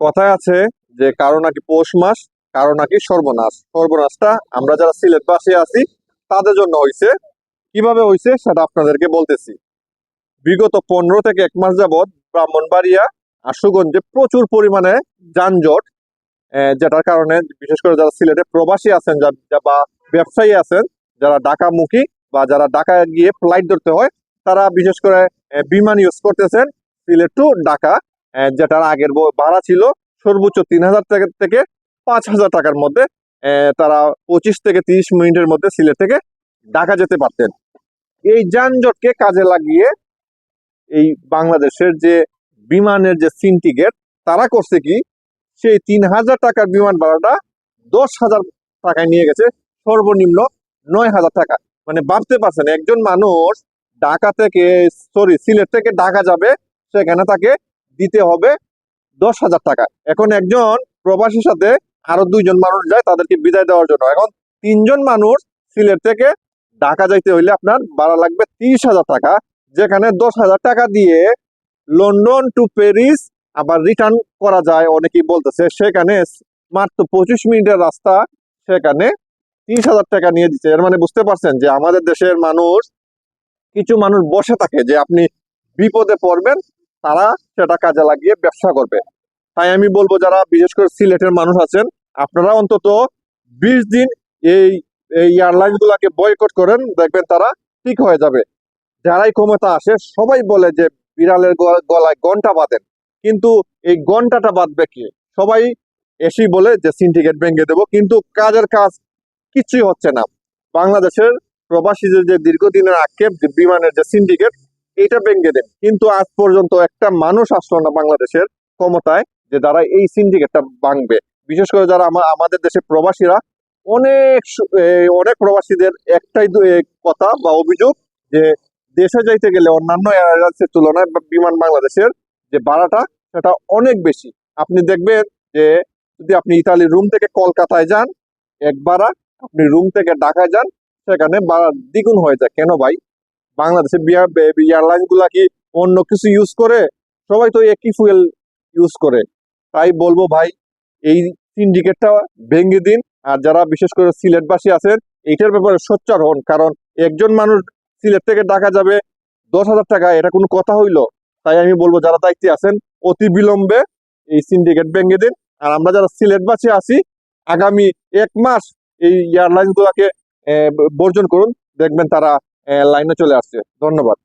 কথায় আছে যে, কারও নাকি পৌষ মাস, কারও নাকি সর্বনাশ। সর্বনাশটা আমরা যারা সিলেট বাসে আছি, তাদের জন্য হয়েছে কীভাবে হয়েছে সেটা আপনাদেরকে বলতেছি। বিগত পনেরো থেকে এক মাস যাবৎ ব্রাহ্মণবাড়িয়া, আশুগঞ্জে প্রচুর পরিমাণে যানজট যেটার কারণে বিশেষ করে যারা সিলেটে প্রবাসী আছেন বা ব্যবসায়ী আছেন, যারা ঢাকামুখী বা যারা ঢাকায় গিয়ে ফ্লাইট ধরতে হয়, তারা বিশেষ করে বিমান ইউজ করতেছেন সিলেট টু ঢাকা। যেটার আগের ভাড়া ছিল সর্বোচ্চ তিন হাজার টাকা থেকে পাঁচ হাজার টাকার মধ্যে। তারা পঁচিশ থেকে তিরিশ মিনিটের মধ্যে সিলেট থেকে ঢাকা যেতে পারতেন। এই যানজটকে কাজে লাগিয়ে এই বাংলাদেশের যে বিমানের যে সিন্ডিকেট তারা করছে কি? সেই তিন হাজার টাকার বিমান ভাড়াটা দশ হাজার টাকায় নিয়ে গেছে। সর্বনিম্ন নয় হাজার টাকা। মানে ভাবতে পারছেন, একজন মানুষ ঢাকা থেকে সরি সিলেট থেকে ঢাকা যাবে, সেখানে তাকে দিতে হবে দশ হাজার টাকা। এখন একজন প্রবাসীর সাথে আরও দুইজন মানুষ যায় তাদেরকে বিদায় দেওয়ার জন্য। এখন তিনজন মানুষ সিলেট থেকে ঢাকা যাইতে হইলে আপনার ভাড়া লাগবে তিরিশ হাজার টাকা, যেখানে দশ হাজার টাকা দিয়ে লন্ডন টু প্যারিস আবার রিটার্ন করা যায় অনেকেই বলতেছে। সেখানে মাত্র পঁচিশ মিনিটের রাস্তা, সেখানে তিরিশ হাজার টাকা নিয়ে দিচ্ছে। এর মানে বুঝতে পারছেন যে আমাদের দেশের মানুষ, কিছু মানুষ বসে থাকে যে আপনি বিপদে পড়বেন তারা সেটা কাজে লাগিয়ে ব্যবসা করবে। তাই আমি বলব, যারা বিশেষ করে সিলেটের মানুষ আছেন, আপনারা অন্তত বিশ দিন এই এয়ারলাইন গুলাকে বয়কট করেন, দেখবেন তারা ঠিক হয়ে যাবে। যারাই ক্ষমতা আসে, সবাই বলে যে বিড়ালের গলায় ঘণ্টা বাঁধেন। কিন্তু এই ঘন্টাটা বাঁধবে কি? সবাই এসি বলে যে সিন্ডিকেট ভেঙে দেবো, কিন্তু কাজের কাজ কিছুই হচ্ছে না। বাংলাদেশের প্রবাসীদের যে দীর্ঘদিনের আক্ষেপ বিমানের যে সিন্ডিকেট এটা ভেঙে দেন। কিন্তু আজ পর্যন্ত একটা মানুষ আসলো না বাংলাদেশের ক্ষমতায় যে যারা এই সিন্ডিকেটটা ভাঙবে। বিশেষ করে যারা আমা- আমাদের দেশে প্রবাসীরা, অনেক অনেক প্রবাসীদের একটাই কথা বা অভিযোগ যে দেশে যাইতে গেলে অন্যান্য এয়ারলাইন্সের তুলনায় বিমান বাংলাদেশের যে ভাড়াটা, সেটা অনেক বেশি। আপনি দেখবেন যে যদি আপনি ইতালির রুম থেকে কলকাতায় যান, এক ভাড়া, আপনি রুম থেকে ঢাকায় যান, সেখানে ভাড়া দ্বিগুণ হয়ে যায়। কেন ভাই? বাংলাদেশে এয়ারলাইনগুলা কি অন্য কিছু ইউজ করে, সবাই তো একই ফুয়েল ইউজ করে। তাই বলব ভাই, এই সিন্ডিকেটটা ভেঙে দিন। আর যারা বিশেষ করে সিলেটবাসী আছেন, এইটার ব্যাপারে সোচ্চার হন। কারণ একজন মানুষ সিলেট থেকে ঢাকা যাবে, দশ হাজার টাকা, এটা কোনো কথা হইল। তাই আমি বলব, যারা দায়িত্বে আছেন, অতি বিলম্বে এই সিন্ডিকেট ভেঙে দিন। আর আমরা যারা সিলেটবাসী আছি, আগামী এক মাস এই এয়ারলাইন গুলাকে বর্জন করুন। দেখবেন তারা লাইনে চলে আসছে। ধন্যবাদ।